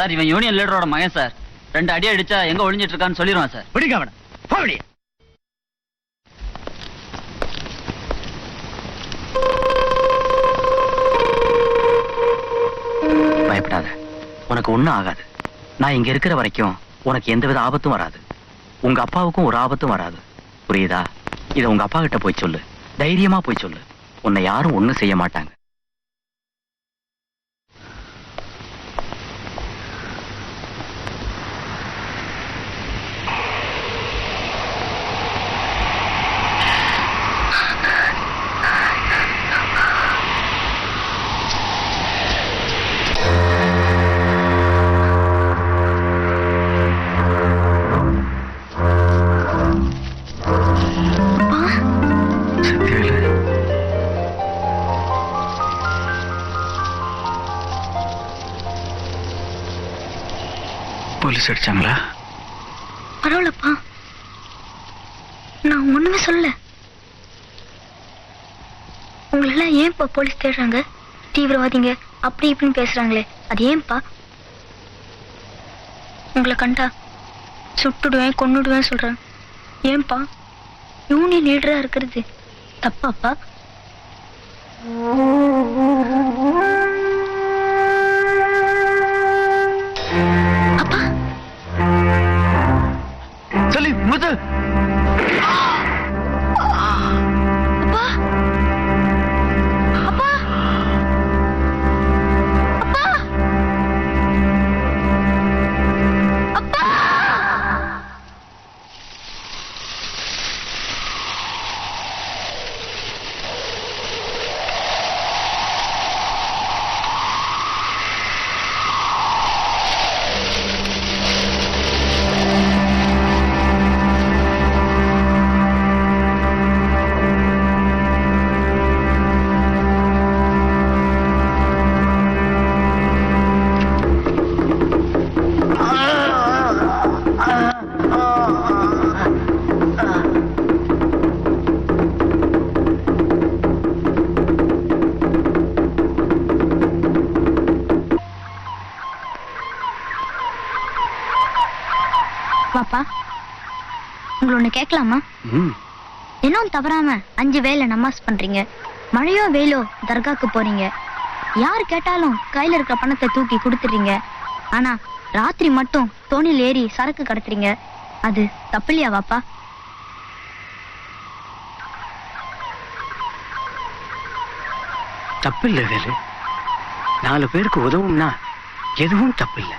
Sir இவன் union லீடரோட மகன் sir. ரெண்டு அடி அடிச்சா எங்க ஒளிஞ்சிட்டு இருக்கான்னு சொல்லிடுவான் சார். விடுங்க அவனை. பயப்படாத. உனக்கு ஒண்ணும் ஆகாது. நான் இங்க இருக்கிற வரைக்கும் உனக்கு எந்தவித ஆபத்தும் வராது. உங்க அப்பாவுக்கும் ஒரு ஆபத்தும் வராது. புரியுதா? இத உங்க அப்பா கிட்ட போய் சொல்லு. தைரியமா போய் சொல்லு. உன்னை யாரும் ஒண்ணும் செய்ய மாட்டாங்க. போலீஸ் அடிச்சாங்களா? பரவாயில்லப்பா. நான் ஒண்ணுமே சொல்லல. உங்களெல்லாம் ஏன்பா போலீஸ் தேடுறாங்க? தீவிரவாதிங்க அப்படி இப்படின்னு பேசுறாங்களே. அது ஏன்பா? உங்களை கண்டா சுட்டுடுவேன் கொன்னுடுவேன் சொல்றேன். ஏன்பா? யூனியன் லீடரா இருக்கிறது. தப்பாப்பா? ஒண்ணு கேட்கலாமா? ம். இன்னும் தவறாம அஞ்சு வேளை நமாஸ் பண்றீங்க. மழையோ வெயிலோ தர்காக்கு போறீங்க. யார் கேட்டாலும் கையில இருக்கிற பணத்தை தூக்கி கொடுத்துறீங்க ஆனா ராத்திரி மட்டும் தோணில் ஏறி சரக்கு கடத்துறீங்க. அது தப்பில்லையா வாப்பா தப்பில்லை வேலு. நாலு பேருக்கு உதவும்னா எதுவும் தப்பில்லை.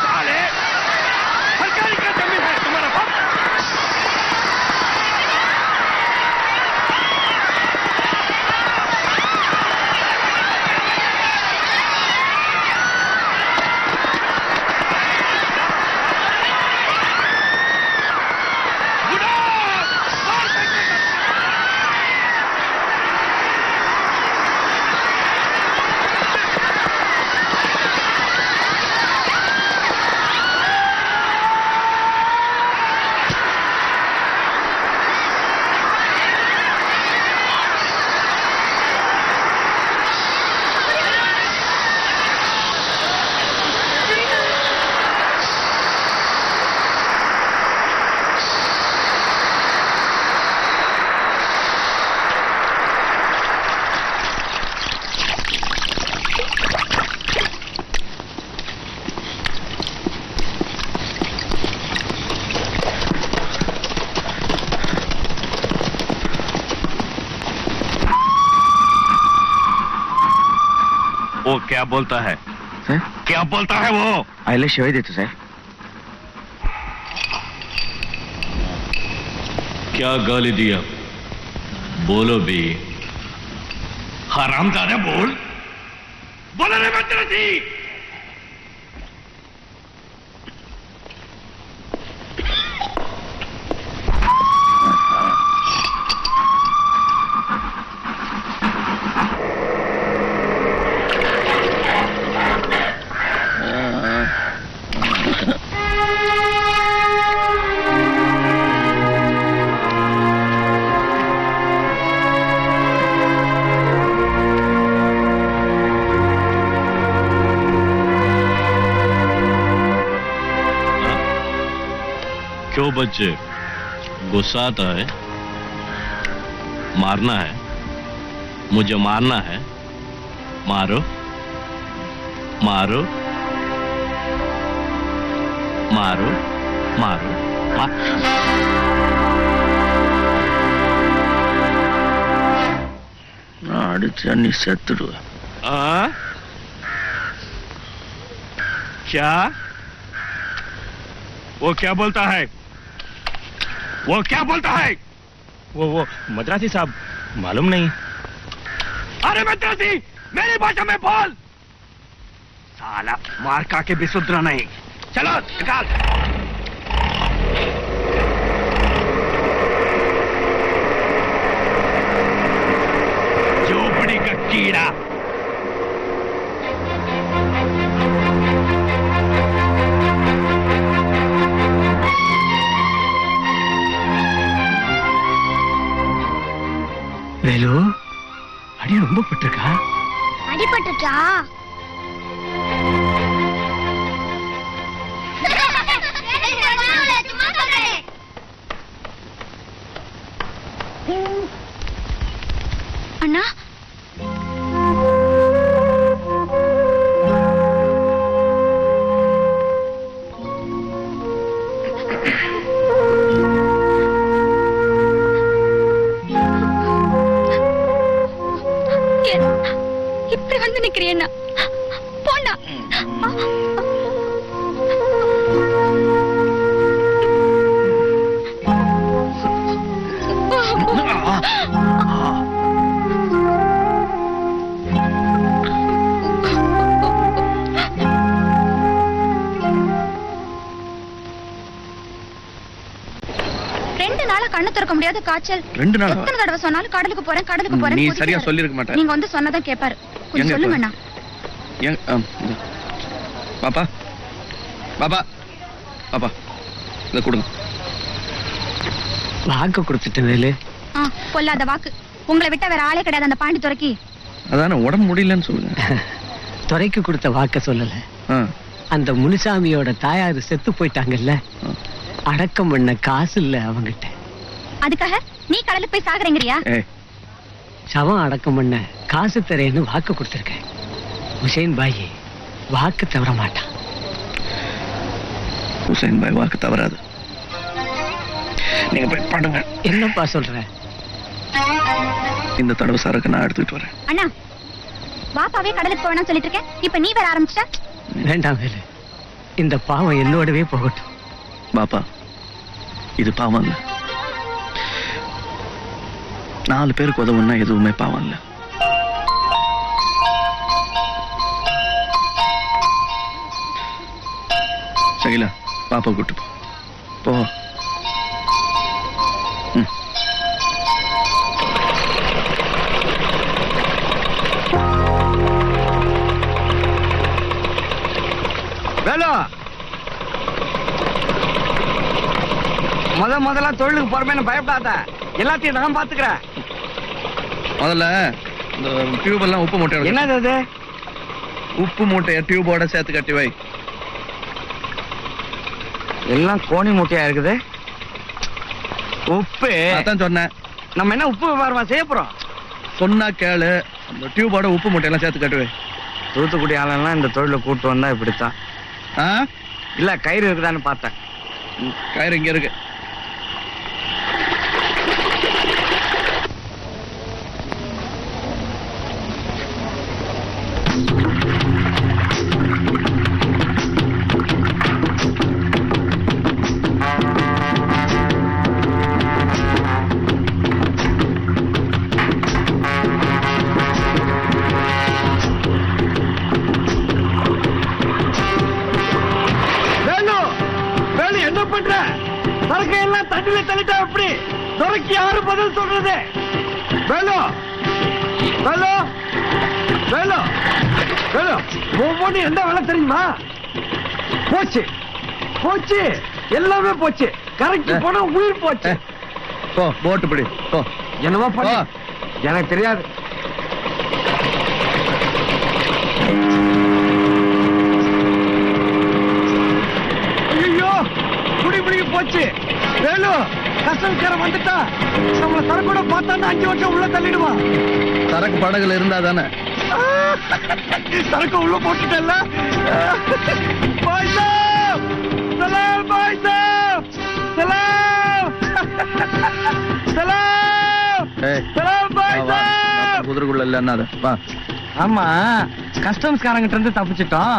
क्या बोलता है? सर? क्या बोलता है वो? आईला शिवाय देतो सर। क्या गाली दिया? बोलो भी। हराम दादा बोल बोलो रे बंदर बच्चे गुस्सा आता है मारना है मुझे मारना है मारो मारो मारो मारो शत्रु क्या? वो क्या बोलता है? वो क्या बोलता है? वो वो मद्रासी साहब मालूम नहीं। अरे मद्रासी मेरी भाषा में बोल। साला मार का के भी सुधरा नहीं। चलो निकाल। झोपड़ी का कीड़ा। வேலு அடி ரொம்ப பட்டிருக்கா? அடிபட்டுச்சா கண்ணு திறக்க முடியாத காய்ச்சல். ரெண்டு நாளா? எத்தனை தடவை சொன்னாலும் கடலுக்கு போறேன் கடலுக்கு போறேன் நீ. சரியா சொல்லிருக்க மாட்ட. நீங்க வந்து சொன்னதான் கேட்பாரு கொஞ்சம் எங்க சொல்லுங்க? அண்ணா. பாப்பா. பாப்பா. பாப்பா. இதை கொடுங்க. வாக்கு கொடுத்துட்டேன் வேலு. ஆ பொல்லாத வாக்கு. உங்களை விட்டா வேற ஆளே கிடையாது அந்த பாண்டி துறைக்கி அதானே உடம்பு முடியலன்னு சொல்லுங்க. துறைக்கு கொடுத்த வாக்க சொல்லல. அந்த முனுசாமியோட தாயார் செத்து போயிட்டாங்கல்ல. அடக்கம் பண்ண காசு இல்ல அவங்கிட்ட. அதுக்காக நீ கடலுக்கு போய் சாகுறேங்கிறியா? சவம் அடக்கம் பண்ண காசு தரேன்னு வாக்கு கொடுத்துருக்கேன். ஹுசைன் பாய் வாக்கு தவற மாட்டான். ஹுசைன் பாய் வாக்கு தவறாது. நீங்க போய் பாடுங்க. என்னப்பா சொல்ற? இந்த தடவை சரக்கு நான் எடுத்துக்கிட்டு வரேன். அண்ணா பாப்பாவே கடலுக்கு போவேணாம்னு சொல்லிட்டு இருக்கேன் இப்ப நீ வேற ஆரம்பிச்சிட்ட? வேண்டாம் வேலு. இந்த பாவம் என்னோடவே போகட்டும். பாப்பா இது பாவம் இல்ல. நாலு பேருக்கு உதவுன்னா எதுவுமே பாவம் இல்லை. சகிலா பாப்பா கூட்டு போ. போ. ம். முத முதல்ல தொழிலுக்கு போறமேனு பயப்படாத. எல்லாத்தையும் நான் பாத்துக்கிறேன் முதல்ல இந்த டியூப் எல்லாம் உப்பு மூட்டை என்னது அது? உப்பு மூட்டைய டியூபோட சேர்த்து கட்டி வை. எல்லாம் கோணி மூட்டையா இருக்குது? உப்பு. அதான் சொன்னேன். நம்ம என்ன உப்பு வியாபாரமா செய்ய போறோம்? சொன்னா கேளு. அந்த டியூபோட உப்பு மூட்டையெல்லாம் சேர்த்து கட்டுவே தூத்துக்குடி ஆளெல்லாம் இந்த தொழிலை கூட்டு வந்தா இப்படித்தான். ஆ? இல்ல கயிறு இருக்குதான்னு பார்த்தேன். கயிறு இங்க இருக்கு. தெரியுமா போச்சு. போச்சு. எல்லாமே போச்சு. கரெக்ட் போனா உயிர் போச்சு. போ போட்டு பிடி. போ. என்னவோ பண்ணு. எனக்கு தெரியாது. ஐயோ குடி பிடிக்க போச்சு. வேலு கஸ்டம்ஸ்காரன் வந்துட்டா. நம்மள சரக்கூட பார்த்தான்னா அஞ்சு வருஷம் உள்ள தள்ளிடுவான் சரக்கு படகுல இருந்தா தானே? சரக்கு உள்ள போட்டுட்டல பாய் சாப் சலாம் பாய் சாப் சலாம் சலாம் சலாம் பாய் வா, வா. சாப் குதிரைக்குள்ள இல்ல என்ன வா. ஆமா கஸ்டம்ஸ்காரங்கிட்ட இருந்து தப்பிச்சிட்டோம்.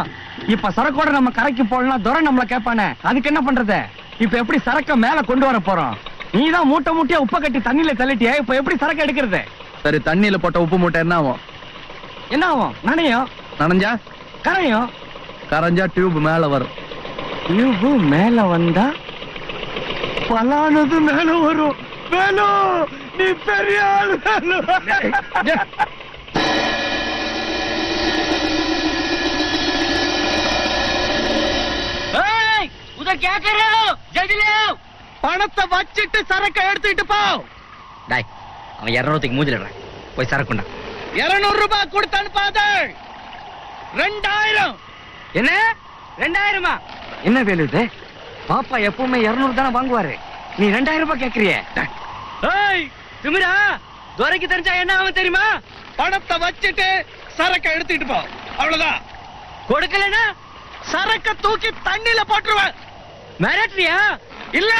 இப்ப சரக்கோட நம்ம கரைக்கு போடலாம் துரை நம்மள கேட்பானே. அதுக்கு என்ன பண்றது? இப்ப எப்படி சரக்க மேல கொண்டு வர போறோம்? நீ தான் மூட்டை மூட்டையா உப்ப கட்டி தண்ணியில தள்ளிட்டியே? இப்ப எப்படி சரக்கு எடுக்கிறது? சரி தண்ணியில போட்ட உப்பு மூட்டை என்ன ஆகும்? என்ன ஆகும் நனையும் நனைஞ்சா கரையும் கரைஞ்சா டியூப் மேல வரும் டியூபு மேல வந்தா பலானது மேல வரும் வேலு நீ பெரிய ஆள் வேலு உதர் क्या कर रहे हो जल्दी ले आओ பணத்தை வச்சிட்டு சரக்க எடுத்துட்டு போ டாய் அவன் இரநூறுக்கு மூஞ்சிடுறான் போய் சரக்குண்டா இருநூறு ரூபாய் கொடுத்து அனுப்பாத ரெண்டாயிரம். என்ன? ரெண்டாயிரமா? என்ன வேலு இது? பாப்பா எப்பவுமே இருநூறு தானே வாங்குவாரு. நீ ரெண்டாயிரம் ரூபாய் கேக்குறிய. திமிரா துரைக்கு தெரிஞ்சா என்ன ஆகும் தெரியுமா? பணத்தை வச்சுட்டு சரக்க எடுத்துட்டு போ. அவ்வளவுதான். கொடுக்கலனா சரக்க தூக்கி தண்ணில போட்டுருவேன். மிரட்டுறியா? இல்ல.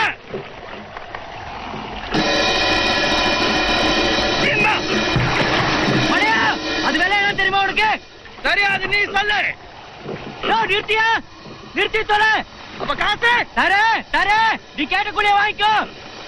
தெரியாது நீ சொல்லு. நிறுத்தியா? நிறுத்தி சொல்லு அப்ப காசு? தரே தரே நீ கேட்ட கூடிய வாங்கிக்கோ